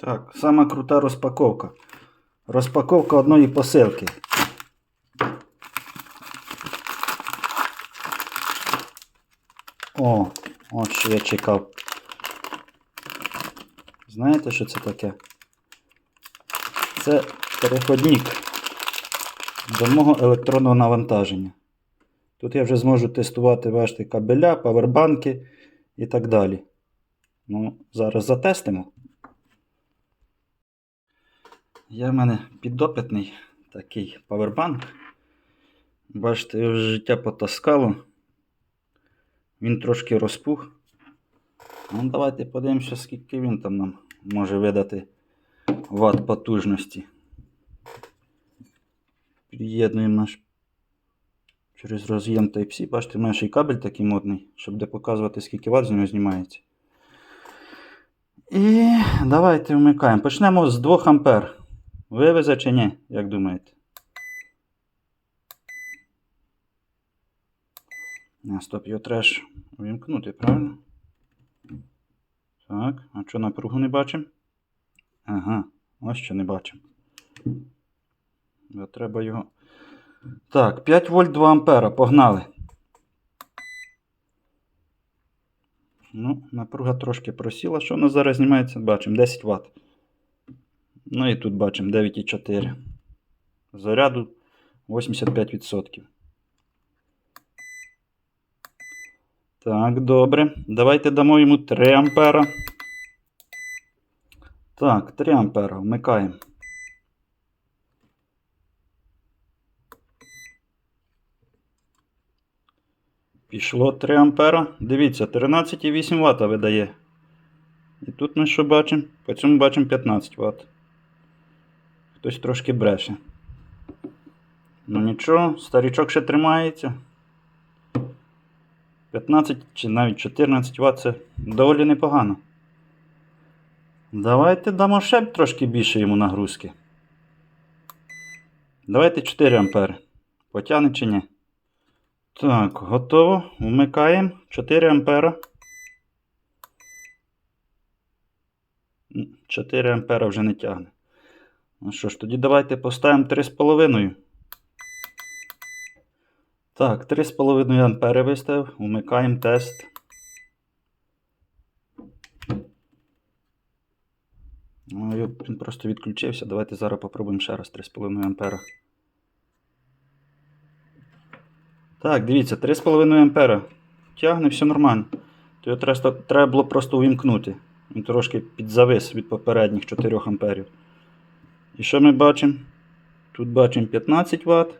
Так, сама крута розпаковка. Розпаковка одної посилки. О, от що я чекав. Знаєте, що це таке? Це переходник до мого електронного навантаження. Тут я вже зможу тестувати бачите, кабеля, павербанки і так далі. Ну, зараз затестимо. Є в мене підопитний такий павербанк. Бачите, його життя потаскало. Він трошки розпух. Ну, давайте подивимося, скільки він там нам може видати ват потужності. Під'єднуємо наш через роз'єм Type-C. Бачите, в мене ще й кабель такий модний, щоб де показувати, скільки ват з нього знімається. І давайте вмикаємо. Почнемо з 2 ампер. Вивезе чи ні, як думаєте? На, стоп, його треба ж увімкнути, правильно? Так, а що напругу не бачимо? Ага, ось що не бачимо. Треба його. Так, 5 вольт 2 ампера, погнали. Ну, напруга трошки просіла. Що у нас зараз знімається? Бачимо 10 Вт. Ну і тут бачимо 9,4. Заряду 85%. Так, добре. Давайте дамо йому 3 ампера. Так, 3 ампера. Вмикаємо. Пішло 3 ампера. Дивіться, 13,8 Вт видає. І тут ми що бачимо? По цьому бачимо 15 Вт. Хтось трошки бреше. Ну нічого, старічок ще тримається. 15 чи навіть 14 Вт це доволі непогано. Давайте дамо ще трошки більше йому нагрузки. Давайте 4 ампери. Потягне чи ні? Так, готово. Вмикаємо 4 ампера. 4 ампера вже не тягне. Ну що ж, тоді давайте поставимо 3,5. Так, 3,5 ампери виставив. Вмикаємо тест. Ну, він просто відключився. Давайте зараз попробуємо ще раз 3,5 ампера. Так, дивіться, 3,5 ампера. Тягне, все нормально. То його треба, було просто увімкнути. Він трошки підзавис від попередніх 4 амперів. І що ми бачимо? Тут бачимо 15 Вт.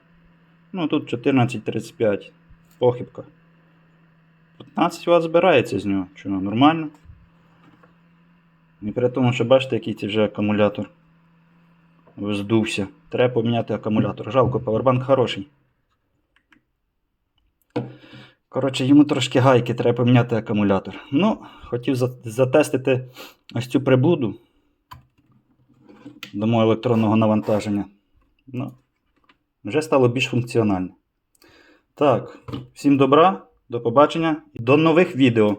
Ну тут 14,35. Похибка. 15 Вт збирається з нього. Чого, нормально? І при тому, що бачите, який це вже акумулятор. Здувся. Треба поміняти акумулятор. Жалко, павербанк хороший. Коротше, йому трошки гайки, треба поміняти акумулятор. Ну, хотів затестити ось цю приблуду до мого електронного навантаження. Ну, вже стало більш функціонально. Так, всім добра, до побачення і до нових відео.